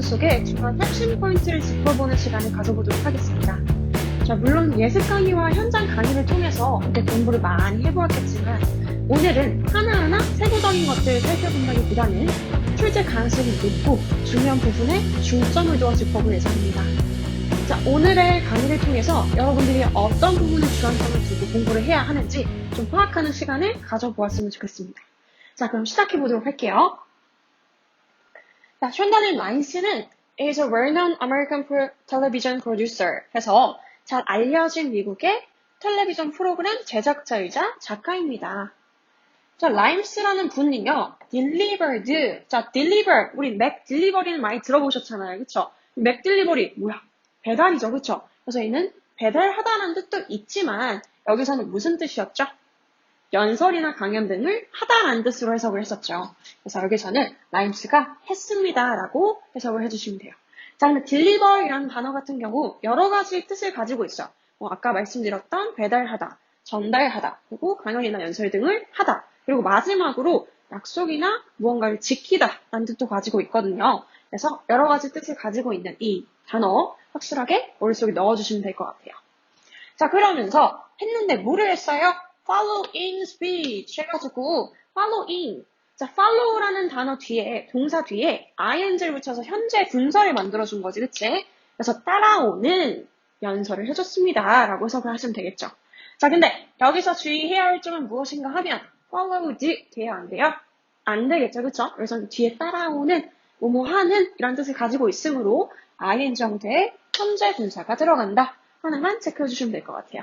부분 속에 중간 핵심 포인트를 짚어보는 시간을 가져보도록 하겠습니다. 자, 물론 예습 강의와 현장 강의를 통해서 이렇게 공부를 많이 해보았겠지만 오늘은 하나하나 세부적인 것들을 살펴본다기보다는 출제 가능성이 높고 중요한 부분에 중점을 두어 짚어볼 예정입니다. 자, 오늘의 강의를 통해서 여러분들이 어떤 부분에 주안점을 두고 공부를 해야 하는지 좀 파악하는 시간을 가져보았으면 좋겠습니다. 자, 그럼 시작해보도록 할게요. 자, 션다는 라인스는 is a well-known American pro- television producer 해서 잘 알려진 미국의 텔레비전 프로그램 제작자이자 작가입니다. 자, 라임스라는 분은요, delivered. 자, deliver. 우리 맥 딜리버리는 많이 들어보셨잖아요. 그쵸? 맥 딜리버리, 뭐야? 배달이죠. 그쵸? 그래서 얘는 배달하다라는 뜻도 있지만, 여기서는 무슨 뜻이었죠? 연설이나 강연 등을 하다라는 뜻으로 해석을 했었죠. 그래서 여기서는 라임스가 했습니다라고 해석을 해주시면 돼요. 자, 근데 deliver이라는 단어 같은 경우 여러 가지 뜻을 가지고 있어요. 뭐 아까 말씀드렸던 배달하다, 전달하다, 그리고 강연이나 연설 등을 하다, 그리고 마지막으로 약속이나 무언가를 지키다라는 뜻도 가지고 있거든요. 그래서 여러 가지 뜻을 가지고 있는 이 단어 확실하게 머릿속에 넣어주시면 될 것 같아요. 자, 그러면서 했는데 뭐를 했어요? Follow in speech 해가지고 follow in 자, follow라는 단어 뒤에 동사 뒤에 ing를 붙여서 현재 분사를 만들어준 거지, 그치? 그래서 따라오는 연설을 해줬습니다. 라고 해석을 하시면 되겠죠. 자, 근데 여기서 주의해야 할 점은 무엇인가 하면 followed 돼야 안 돼요? 안 되겠죠, 그쵸? 그래서 뒤에 따라오는 뭐뭐 하는 이런 뜻을 가지고 있으므로 ing 형태의 현재 분사가 들어간다. 하나만 체크해 주시면 될 것 같아요.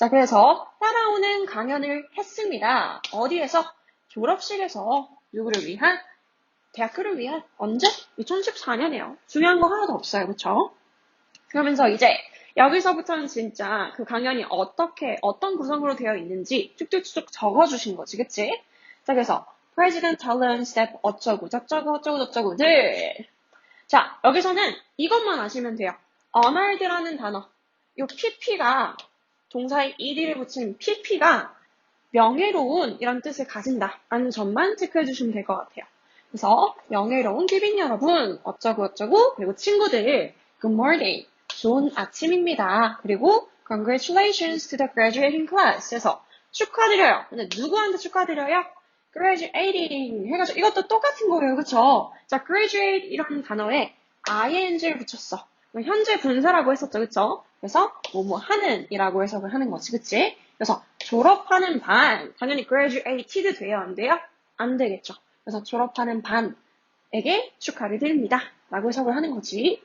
자, 그래서 따라오는 강연을 했습니다. 어디에서? 졸업식에서 누구를 위한? 대학교를 위한? 언제? 2014년이에요. 중요한 거 하나도 없어요. 그쵸? 그러면서 이제 여기서부터는 진짜 그 강연이 어떻게, 어떤 구성으로 되어 있는지 쭉쭉쭉 적어주신 거지. 그치? 자, 그래서 President Allen Step 어쩌고 저쩌고 어쩌고 저쩌고들. 자, 여기서는 이것만 아시면 돼요. honored라는 단어. 이 pp가 동사에 ed를 붙인 pp가 명예로운 이런 뜻을 가진다 라는 점만 체크해 주시면 될 것 같아요. 그래서 명예로운 귀빈 여러분 어쩌고 어쩌고 그리고 친구들 Good morning 좋은 아침입니다. 그리고 Congratulations to the graduating class 해서 축하드려요. 근데 누구한테 축하드려요? graduating 해가지고 이것도 똑같은 거예요. 그쵸? 자, graduate 이라는 단어에 ing를 붙였어. 현재 분사라고 했었죠. 그쵸? 그래서 뭐뭐 하는 이라고 해석을 하는 거지. 그치? 그래서 졸업하는 반 당연히 graduated 돼요. 안 돼요? 안 되겠죠. 그래서 졸업하는 반에게 축하를 드립니다. 라고 해석을 하는 거지.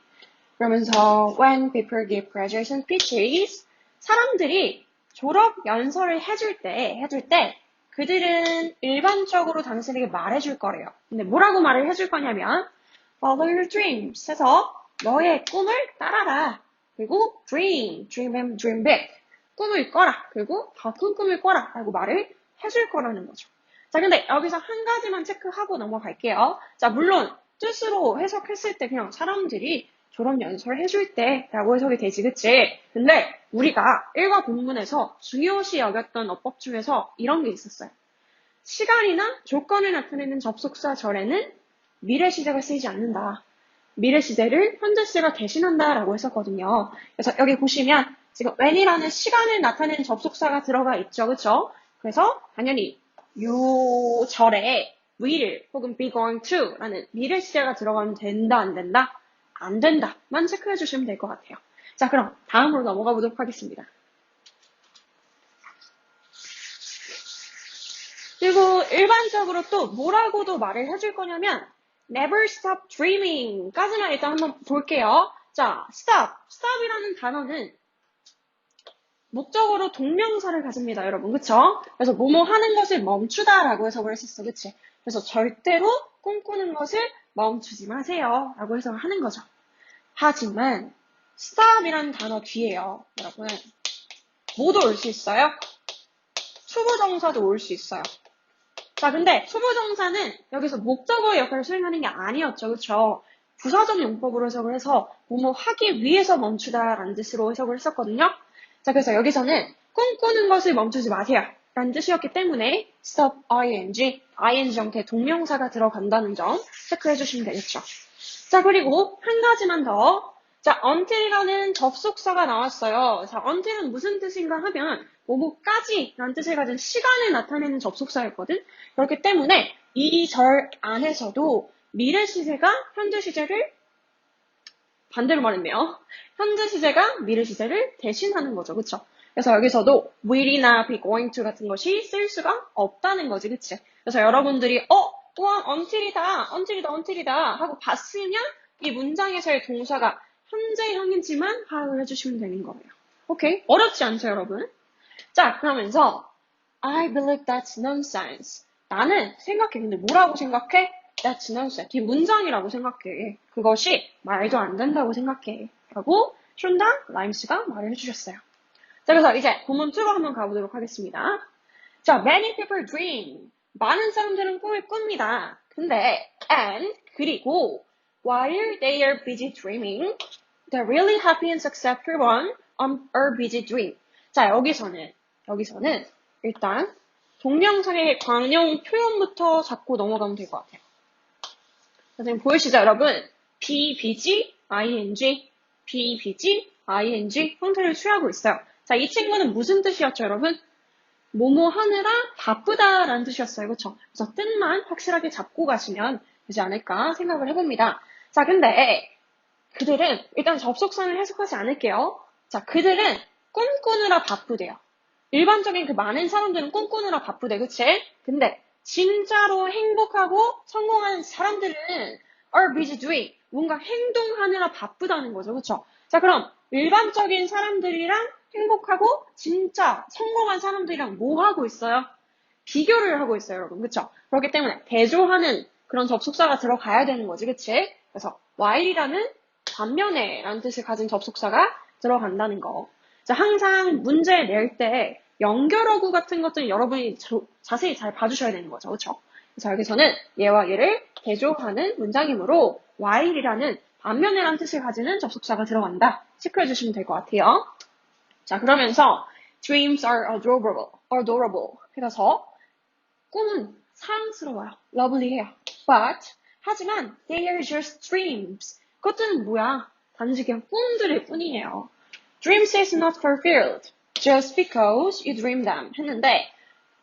그러면서 when people give graduation speeches 사람들이 졸업 연설을 해줄 때 해줄 때 그들은 일반적으로 당신에게 말해줄 거래요. 근데 뭐라고 말을 해줄 거냐면 follow your dreams 해서 너의 꿈을 따라라. 그리고 dream, dream and dream big. 꿈을 꿔라. 그리고 더 큰 꿈을 꿔라. 라고 말을 해줄 거라는 거죠. 자, 근데 여기서 한 가지만 체크하고 넘어갈게요. 자, 물론 뜻으로 해석했을 때 그냥 사람들이 졸업 연설 해줄 때 라고 해석이 되지, 그치? 근데 우리가 일과 본문에서 중요시 여겼던 어법 중에서 이런 게 있었어요. 시간이나 조건을 나타내는 접속사 절에는 미래 시제가 쓰이지 않는다. 미래 시제를 현재 시제가 대신한다라고 했었거든요. 그래서 여기 보시면 지금 when이라는 시간을 나타내는 접속사가 들어가 있죠, 그쵸? 그래서 당연히 요 절에 will 혹은 be going to라는 미래 시제가 들어가면 된다, 안 된다? 안 된다만 체크해 주시면 될 것 같아요. 자, 그럼 다음으로 넘어가 보도록 하겠습니다. 그리고 일반적으로 또 뭐라고도 말을 해줄 거냐면 never stop dreaming 까지만 일단 한번 볼게요. 자, stop. stop이라는 단어는 목적으로 동명사를 가집니다, 여러분. 그쵸? 그래서 뭐뭐 하는 것을 멈추다 라고 해석을 했었어. 그치? 그래서 절대로 꿈꾸는 것을 멈추지 마세요. 라고 해석을 하는 거죠. 하지만 stop이라는 단어 뒤에요. 여러분. 뭐도 올 수 있어요? 투부정사도 올 수 있어요. 자, 근데 투부정사는 여기서 목적어의 역할을 수행하는 게 아니었죠. 그쵸? 부사적 용법으로 해석을 해서 뭐뭐 하기 위해서 멈추다라는 뜻으로 해석을 했었거든요. 자, 그래서 여기서는 꿈꾸는 것을 멈추지 마세요. 라는 뜻이었기 때문에 stop ing, ing 형태 동명사가 들어간다는 점 체크해 주시면 되겠죠. 자, 그리고 한 가지만 더. 자, until이라는 접속사가 나왔어요. 자, until은 무슨 뜻인가 하면 뭐뭐까지 라는 뜻을 가진 시간을 나타내는 접속사였거든. 그렇기 때문에 이 절 안에서도 미래 시제가 현재 시제를 반대로 말했네요. 현재 시제가 미래 시제를 대신하는 거죠. 그쵸? 그래서 여기서도 will이나 be going to 같은 것이 쓸 수가 없다는 거지. 그치? 그래서 여러분들이 어? 우와 until이다. until이다. until이다. 하고 봤으면 이 문장에서의 동사가 현재형이지만 파악을 해주시면 되는 거예요. 오케이? 어렵지 않죠, 여러분? 자, 그러면서 I believe that's nonsense. 나는 생각해. 근데 뭐라고 생각해? That's nonsense. 이 문장이라고 생각해. 그것이 말도 안 된다고 생각해. 라고 슌다 라임스가 말을 해주셨어요. 자, 그래서 이제 본문 2로 한번 가보도록 하겠습니다. 자, many people dream. 많은 사람들은 꿈을 꿉니다. 근데, and, 그리고, while they are busy dreaming, the really happy and successful one are busy dream. 자, 여기서는, 여기서는, 일단, 동명상의 광용 표현부터 잡고 넘어가면 될 것 같아요. 선생님 보이시죠, 여러분? busy, ing, busy, ing 형태를 취하고 있어요. 자, 이 친구는 무슨 뜻이었죠, 여러분? 뭐뭐 하느라 바쁘다라는 뜻이었어요. 그쵸? 그래서 뜻만 확실하게 잡고 가시면 되지 않을까 생각을 해봅니다. 자, 근데 그들은 일단 접속사는 해석하지 않을게요. 자, 그들은 꿈꾸느라 바쁘대요. 일반적인 그 많은 사람들은 꿈꾸느라 바쁘대, 그치? 근데 진짜로 행복하고 성공하는 사람들은 are busy doing 뭔가 행동하느라 바쁘다는 거죠, 그쵸? 자, 그럼 일반적인 사람들이랑 행복하고 진짜 성공한 사람들이랑 뭐 하고 있어요? 비교를 하고 있어요, 여러분. 그쵸? 그렇기 때문에 대조하는 그런 접속사가 들어가야 되는 거지, 그치? 그래서 while이라는 반면에 라는 뜻을 가진 접속사가 들어간다는 거. 자, 항상 문제 낼 때 연결어구 같은 것들은 여러분이 저, 자세히 잘 봐주셔야 되는 거죠. 그쵸? 그래서 여기서는 얘와 얘를 대조하는 문장이므로 while이라는 반면에라는 뜻을 가지는 접속사가 들어간다. 체크해 주시면 될 것 같아요. 자, 그러면서 dreams are adorable, adorable. 그래서 꿈은 사랑스러워요. lovely해요. but 하지만 they are just dreams. 그것들은 뭐야? 단지 그냥 꿈들일 뿐이에요. Dreams is not fulfilled just because you dream them 했는데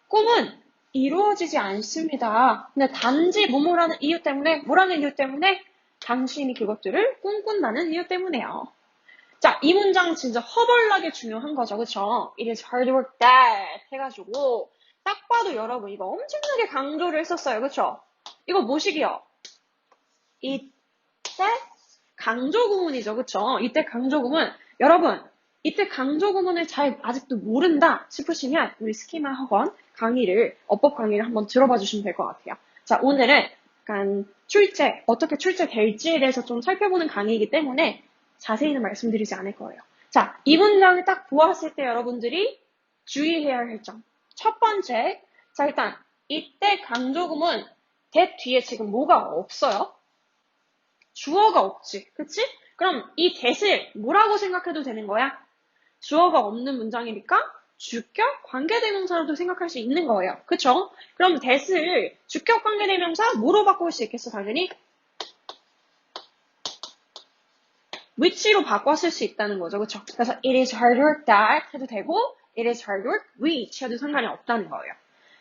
꿈은 이루어지지 않습니다. 근데 단지 뭐뭐라는 이유 때문에 뭐라는 이유 때문에 당신이 그것들을 꿈꾼다는 이유 때문에요. 자, 이 문장 진짜 허벌나게 중요한 거죠. 그쵸? It is hard work that 해가지고 딱 봐도 여러분 이거 엄청나게 강조를 했었어요. 그쵸? 이거 뭐시기요? 이때 강조 구문이죠. 그쵸? 이때 강조 구문 여러분 이때 강조 구문을 잘 아직도 모른다 싶으시면 우리 스키마 학원 강의를 어법 강의를 한번 들어봐 주시면 될 것 같아요. 자, 오늘은 약간 출제 어떻게 출제될지에 대해서 좀 살펴보는 강의이기 때문에 자세히는 말씀드리지 않을 거예요. 자, 이 문장을 딱 보았을 때 여러분들이 주의해야 할 점. 첫 번째, 자, 일단, 이때 강조금은 that 뒤에 지금 뭐가 없어요? 주어가 없지. 그치? 그럼 이 that을 뭐라고 생각해도 되는 거야? 주어가 없는 문장이니까 주격 관계대명사로도 생각할 수 있는 거예요. 그쵸? 그럼 that을 주격 관계대명사 뭐로 바꿀 수 있겠어, 당연히? which로 바꿨을 수 있다는 거죠. 그쵸? 그래서 it is hard work that 해도 되고 it is hard work which 해도 상관이 없다는 거예요.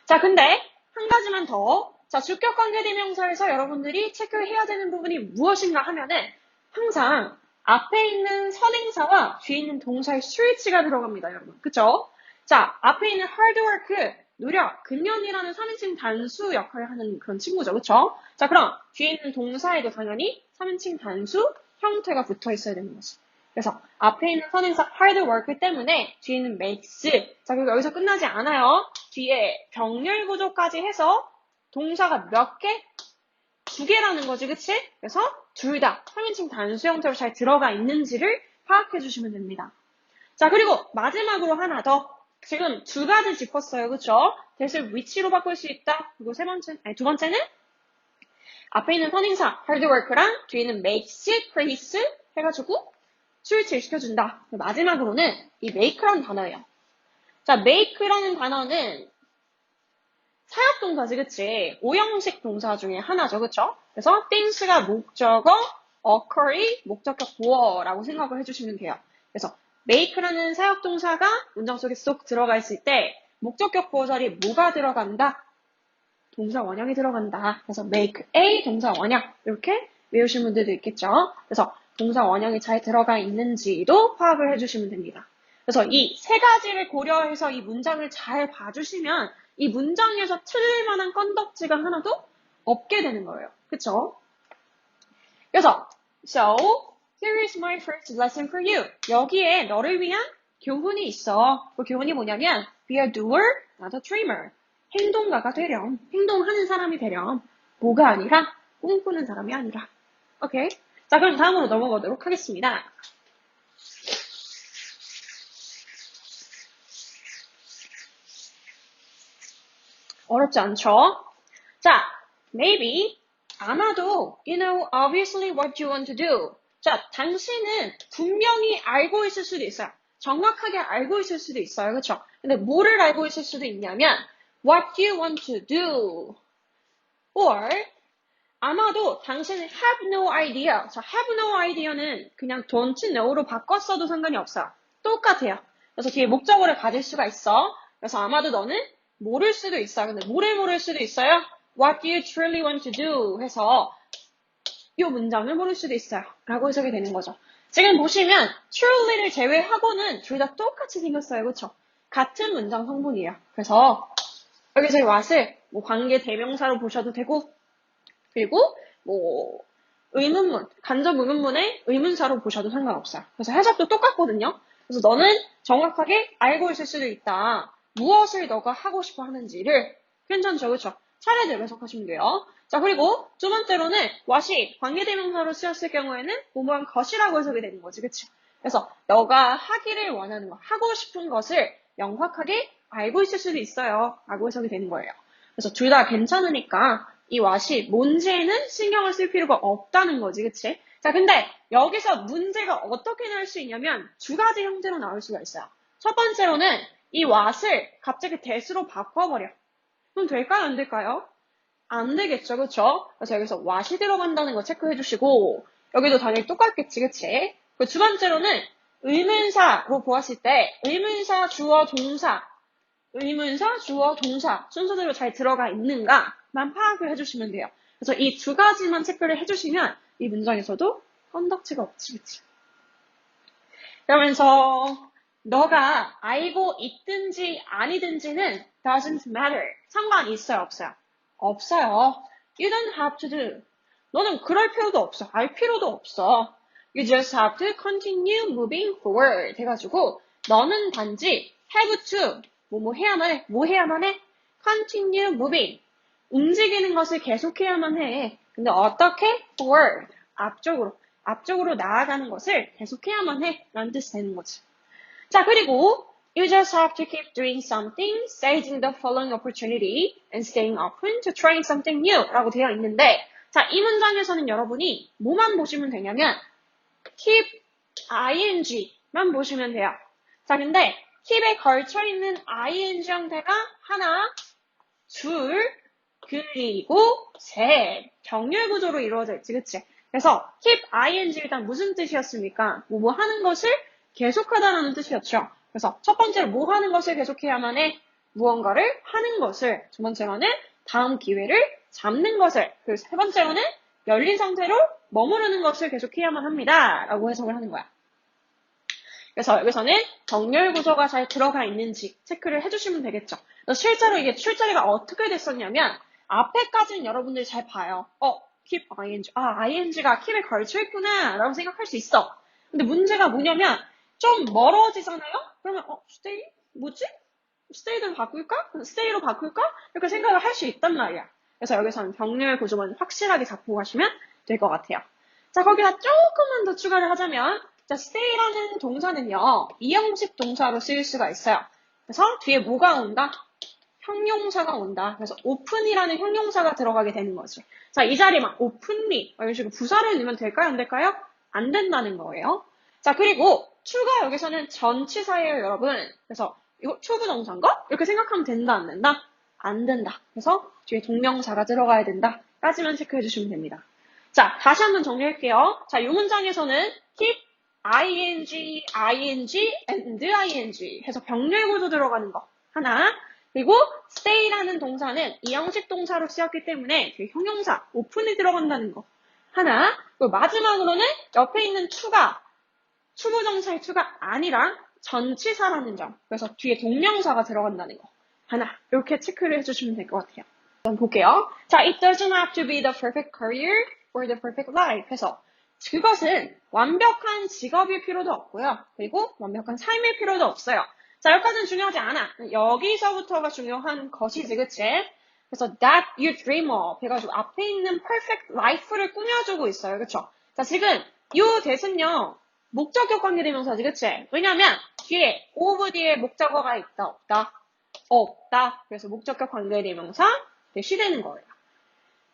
자, 근데 한 가지만 더. 자, 주격 관계 대명사에서 여러분들이 체크해야 되는 부분이 무엇인가 하면은 항상 앞에 있는 선행사와 뒤에 있는 동사의 스위치가 들어갑니다, 여러분. 그쵸? 자, 앞에 있는 hard work, 노력, 근년이라는 3인칭 단수 역할을 하는 그런 친구죠. 그쵸? 자, 그럼 뒤에 있는 동사에도 당연히 3인칭 단수 형태가 붙어 있어야 되는 거지. 그래서 앞에 있는 선행사 hard work 때문에 뒤에는 makes. 자, 그리고 여기서 끝나지 않아요. 뒤에 병렬 구조까지 해서 동사가 몇 개? 두 개라는 거지, 그치? 그래서 둘다 3인칭 단수 형태로 잘 들어가 있는지를 파악해 주시면 됩니다. 자, 그리고 마지막으로 하나 더. 지금 두 가지 짚었어요, 그쵸? 대을 위치로 바꿀 수 있다. 그리고 세 번째, 아니, 두 번째는 앞에 있는 선행사 hard work랑 뒤에는 makes, place 해가지고 스위치를 시켜준다. 마지막으로는 이 make라는 단어예요. 자, make라는 단어는 사역동사지, 그치? 오형식 동사 중에 하나죠, 그쵸? 그래서 things가 목적어, occur이 목적격 보어라고 생각을 해주시면 돼요. 그래서 make라는 사역 동사가 문장 속에 쏙 들어가 있을 때 목적격 보어 자리에 뭐가 들어간다? 동사 원형이 들어간다. 그래서 make a 동사 원형 이렇게 외우신 분들도 있겠죠. 그래서 동사 원형이 잘 들어가 있는지도 파악을 해주시면 됩니다. 그래서 이 세 가지를 고려해서 이 문장을 잘 봐주시면 이 문장에서 틀릴 만한 건덕지가 하나도 없게 되는 거예요. 그쵸? 그래서 So, here is my first lesson for you. 여기에 너를 위한 교훈이 있어. 그 교훈이 뭐냐면 be a doer, not a dreamer. 행동가가 되렴. 행동하는 사람이 되렴. 뭐가 아니라 꿈꾸는 사람이 아니라. 오케이? 자, 그럼 다음으로 넘어가도록 하겠습니다. 어렵지 않죠? 자, maybe, 아마도, you know, obviously what you want to do. 자, 당신은 분명히 알고 있을 수도 있어요. 정확하게 알고 있을 수도 있어요. 그렇죠? 근데 뭐를 알고 있을 수도 있냐면, what you want to do. or, 아마도 당신은 have no idea. 자, have no idea는 그냥 don't know로 바꿨어도 상관이 없어요. 똑같아요. 그래서 뒤에 목적어를 가질 수가 있어. 그래서 아마도 너는 모를 수도 있어요. 근데 뭐를 모를 수도 있어요? What do you truly want to do? 해서 이 문장을 모를 수도 있어요. 라고 해석이 되는 거죠. 지금 보시면 truly를 제외하고는 둘 다 똑같이 생겼어요. 그렇죠? 같은 문장 성분이에요. 그래서 여기서 이 what을 뭐 관계 대명사로 보셔도 되고 그리고 뭐 의문문, 간접 의문문의 의문사로 보셔도 상관없어요. 그래서 해석도 똑같거든요. 그래서 너는 정확하게 알고 있을 수도 있다. 무엇을 너가 하고 싶어 하는지를 괜찮죠, 그렇죠? 차례대로 해석하시면 돼요. 자, 그리고 두 번째로는 what이 관계대명사로 쓰였을 경우에는 뭐뭐한 것이라고 해석이 되는 거지, 그치? 그래서 너가 하기를 원하는 거, 하고 싶은 것을 명확하게 알고 있을 수도 있어요. 라고 해석이 되는 거예요. 그래서 둘 다 괜찮으니까 이 what이 뭔지에는 신경을 쓸 필요가 없다는 거지, 그치? 자, 근데 여기서 문제가 어떻게 나올 수 있냐면 두 가지 형태로 나올 수가 있어요. 첫 번째로는 이 what을 갑자기 that으로 바꿔버려. 그럼 될까요? 안 될까요? 안 되겠죠, 그쵸? 그래서 여기서 what이 들어간다는 거 체크해 주시고 여기도 당연히 똑같겠지, 그치? 그두 번째로는 의문사로 보았을 때 의문사, 주어, 동사 의문사, 주어, 동사 순서대로 잘 들어가 있는가만 파악을 해주시면 돼요. 그래서 이 두 가지만 체크를 해주시면 이 문장에서도 건덕지가 없지, 그치? 그러면서 너가 알고 있든지 아니든지는 doesn't matter. 상관이 있어요, 없어요? 없어요. You don't have to do. 너는 그럴 필요도 없어. 알 필요도 없어. You just have to continue moving forward. 해가지고 너는 단지 have to 뭐뭐 해야만 해. 뭐 해야만 해? continue moving. 움직이는 것을 계속해야만 해. 근데 어떻게? forward. 앞쪽으로. 앞쪽으로 나아가는 것을 계속해야만 해. 라는 뜻이 되는 거지. 자, 그리고 You just have to keep doing something, seizing the following opportunity, and staying open to trying something new 라고 되어 있는데 자, 이 문장에서는 여러분이 뭐만 보시면 되냐면 keep ing만 보시면 돼요. 자, 근데 keep에 걸쳐있는 ing 형태가 하나, 둘, 그리고 셋. 정렬 구조로 이루어져 있지, 그치? 그래서 keep ing 일단 무슨 뜻이었습니까? 뭐, 뭐 하는 것을 계속하다라는 뜻이었죠. 그래서 첫 번째로 뭐 하는 것을 계속해야만 해? 무언가를 하는 것을. 두 번째로는 다음 기회를 잡는 것을. 그리고 세 번째로는 열린 상태로 머무르는 것을 계속해야만 합니다. 라고 해석을 하는 거야. 그래서 여기서는 정렬 구조가 잘 들어가 있는지 체크를 해주시면 되겠죠. 실제로 이게 출제리가 어떻게 됐었냐면 앞에까지는 여러분들이 잘 봐요. 어, keep ing. 아, ing가 keep에 걸쳐 있구나 라고 생각할 수 있어. 근데 문제가 뭐냐면 좀 멀어지잖아요? 그러면 어, stay? 뭐지? stay를 바꿀까? stay로 바꿀까? 이렇게 생각을 할 수 있단 말이야. 그래서 여기서는 병렬 구조만 확실하게 잡고 가시면 될 것 같아요. 자, 거기다 조금만 더 추가를 하자면 자, stay라는 동사는요, 이형식 동사로 쓰일 수가 있어요. 그래서 뒤에 뭐가 온다? 형용사가 온다. 그래서 open이라는 형용사가 들어가게 되는 거죠. 자, 이 자리만 openly 이런 식으로 부사를 넣으면 될까요? 안 될까요? 안 된다는 거예요. 자, 그리고 to가 여기서는 전치사예요, 여러분. 그래서 이거 초부동사인가? 이렇게 생각하면 된다, 안 된다? 안 된다. 그래서 뒤에 동명사가 들어가야 된다. 까지만 체크해 주시면 됩니다. 자, 다시 한번 정리할게요. 자, 이 문장에서는 keep, ing, ing, and ing 해서 병렬 구조 들어가는 거 하나. 그리고 stay라는 동사는 이형식 동사로 쓰였기 때문에 그 형용사, open이 들어간다는 거 하나. 그리고 마지막으로는 옆에 있는 to가 추부정사의 to가 아니라 전치사라는 점. 그래서 뒤에 동명사가 들어간다는 거 하나. 이렇게 체크를 해주시면 될 것 같아요. 한번 볼게요. 자, it doesn't have to be the perfect career or the perfect life. 해서 그것은 완벽한 직업일 필요도 없고요. 그리고 완벽한 삶일 필요도 없어요. 자, 여기까지는 중요하지 않아. 여기서부터가 중요한 것이지, 그치? 그래서 that you dream of 해가지고 앞에 있는 perfect life를 꾸며주고 있어요. 그쵸? 자, 지금 요 대신요. 목적격 관계대명사지, 그치? 왜냐면 뒤에 of 뒤에 목적어가 있다, 없다? 없다. 그래서 목적격 관계대명사 대시 되는 거예요.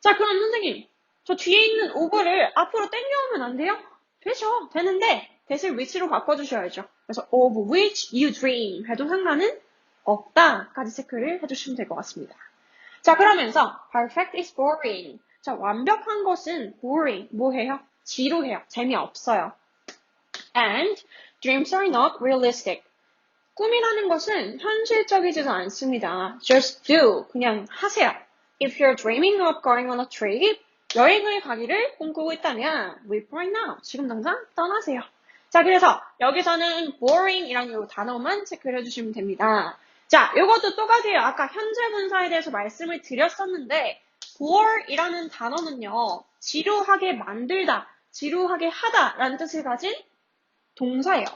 자, 그럼 선생님, 저 뒤에 있는 over를 앞으로 땡겨오면 안 돼요? 되죠. 되는데 대신 위치로 바꿔주셔야죠. 그래서 of which you dream 해도 상관은 없다까지 체크를 해주시면 될 것 같습니다. 자, 그러면서 perfect is boring. 자, 완벽한 것은 boring. 뭐해요? 지루해요. 재미없어요. And dreams are not realistic. 꿈이라는 것은 현실적이지도 않습니다. Just do. 그냥 하세요. If you're dreaming of going on a trip, 여행을 가기를 꿈꾸고 있다면 leave right now. 지금 당장 떠나세요. 자, 그래서 여기서는 boring이라는 이 단어만 체크를 해주시면 됩니다. 자, 이것도 똑같아요. 아까 현재 분사에 대해서 말씀을 드렸었는데 bore이라는 단어는요. 지루하게 만들다, 지루하게 하다라는 뜻을 가진 동사예요.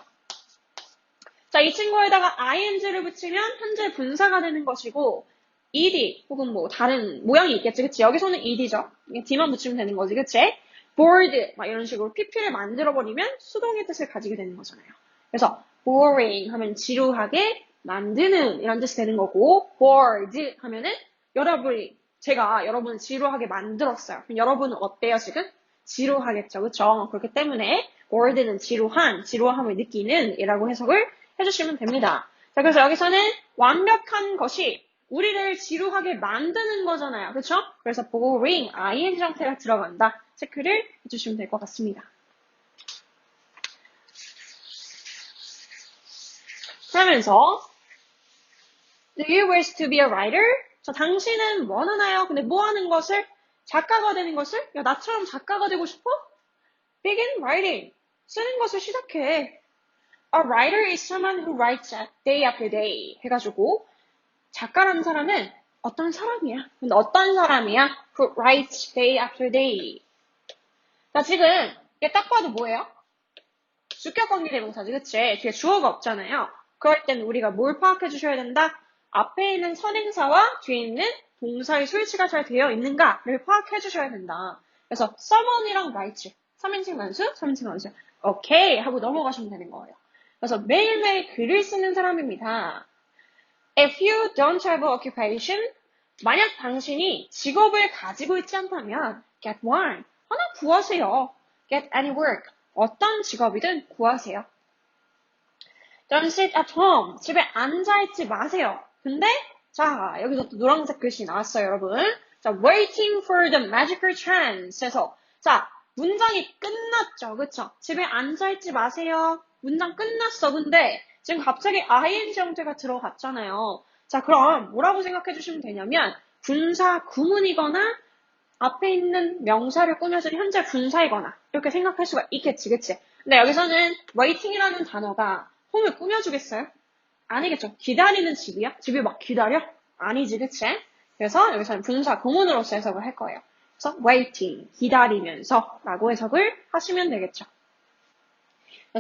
자, 이 친구에다가 ing를 붙이면 현재 분사가 되는 것이고 ed 혹은 뭐 다른 모양이 있겠지, 그치? 여기서는 ed죠. d만 붙이면 되는 거지, 그치? bored 막 이런 식으로 pp를 만들어 버리면 수동의 뜻을 가지게 되는 거잖아요. 그래서 boring 하면 지루하게 만드는 이런 뜻이 되는 거고 bored 하면은 여러분이 제가 여러분을 지루하게 만들었어요. 그럼 여러분은 어때요 지금? 지루하겠죠, 그쵸? 그렇기 때문에 bored는 지루한, 지루함을 느끼는 이라고 해석을 해주시면 됩니다. 자, 그래서 여기서는 완벽한 것이 우리를 지루하게 만드는 거잖아요. 그렇죠? 그래서 boring, ing 형태가 들어간다. 체크를 해주시면 될 것 같습니다. 그러면서 Do you wish to be a writer? 자, 당신은 뭐 하나요? 근데 뭐 하는 것을? 작가가 되는 것을? 야, 나처럼 작가가 되고 싶어? Begin writing. 쓰는 것을 시작해. A writer is someone who writes day after day. 해가지고 작가라는 사람은 어떤 사람이야. 근데 어떤 사람이야? Who writes day after day. 자, 지금 이게 딱 봐도 뭐예요? 주격 관계 대명사지, 그치? 뒤에 주어가 없잖아요. 그럴 땐 우리가 뭘 파악해 주셔야 된다? 앞에 있는 선행사와 뒤에 있는 동사의 수일치가 잘 되어 있는가를 파악해 주셔야 된다. 그래서 someone이랑 write 3인칭 단수, 3인칭 단수. 오케이 하고 넘어가시면 되는 거예요. 그래서 매일매일 글을 쓰는 사람입니다. If you don't have an occupation, 만약 당신이 직업을 가지고 있지 않다면 get one. 하나 구하세요. Get any work. 어떤 직업이든 구하세요. Don't sit at home. 집에 앉아있지 마세요. 근데 자 여기서 또 노란색 글씨 나왔어요 여러분. 자 waiting for the magical chance 해서 자 문장이 끝났죠. 그쵸? 집에 앉아있지 마세요. 문장 끝났어. 근데 지금 갑자기 ing 형태가 들어갔잖아요. 자 그럼 뭐라고 생각해 주시면 되냐면 분사 구문이거나 앞에 있는 명사를 꾸며준 현재 분사이거나 이렇게 생각할 수가 있겠지, 그치? 근데 여기서는 waiting이라는 단어가 홈을 꾸며주겠어요? 아니겠죠. 기다리는 집이야? 집이 막 기다려? 아니지, 그치? 그래서 여기서는 분사 구문으로서 해석을 할 거예요. 그래서 waiting, 기다리면서 라고 해석을 하시면 되겠죠.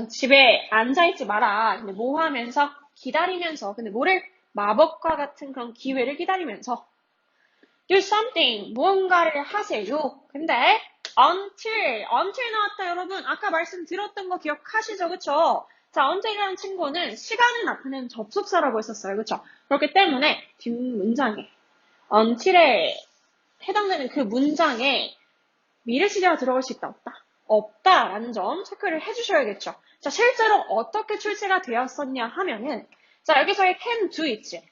집에 앉아있지 마라. 근데 뭐 하면서? 기다리면서. 근데 뭐를? 마법과 같은 그런 기회를 기다리면서 do something, 무언가를 하세요. 근데 until, until 나왔다 여러분. 아까 말씀드렸던 거 기억하시죠? 그쵸? 자, until이라는 친구는 시간을 나타내는 접속사라고 했었어요. 그쵸? 그렇기 때문에 뒷문장에 until에 해당되는 그 문장에 미래 시제가 들어갈 수 있다, 없다? 없다라는 점 체크를 해주셔야겠죠. 자, 실제로 어떻게 출시가 되었었냐 하면은 자, 여기서의 can do 있지?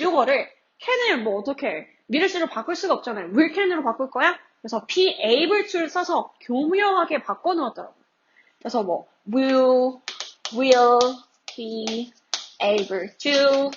요거를 can을 뭐 어떻게 해? 미래시로 바꿀 수가 없잖아요. will can으로 바꿀 거야? 그래서 be able to를 써서 교묘하게 바꿔 놓았더라고요. 그래서 뭐 will, will be able to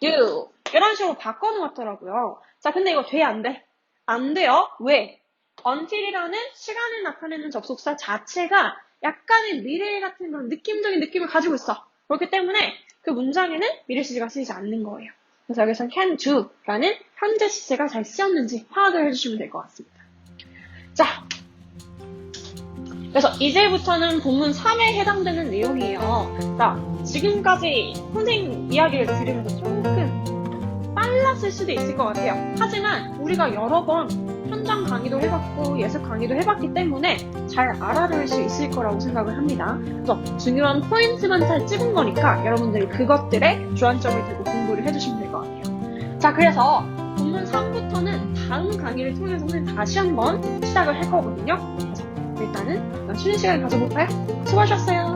do 이런 식으로 바꿔놓았더라고요. 자, 근데 이거 돼, 안 돼? 안 돼요. 왜? until이라는 시간을 나타내는 접속사 자체가 약간의 미래 같은 그런 느낌적인 느낌을 가지고 있어. 그렇기 때문에 그 문장에는 미래 시제가 쓰이지 않는 거예요. 그래서 여기서 can do라는 현재 시제가 잘 쓰였는지 파악을 해주시면 될 것 같습니다. 자, 그래서 이제부터는 본문 3에 해당되는 내용이에요. 자, 지금까지 선생님 이야기를 들으면서 조금 빨랐을 수도 있을 것 같아요. 하지만 우리가 여러 번 현장 강의도 해봤고 예습 강의도 해봤기 때문에 잘 알아들을 수 있을 거라고 생각을 합니다. 그래서 중요한 포인트만 잘 찍은 거니까 여러분들이 그것들에 주안점을 두고 공부를 해주시면 될 것 같아요. 자, 그래서 본문 3부터는 다음 강의를 통해서는 다시 한번 시작을 할 거거든요. 일단은 쉬는 시간 가져볼까요? 수고하셨어요.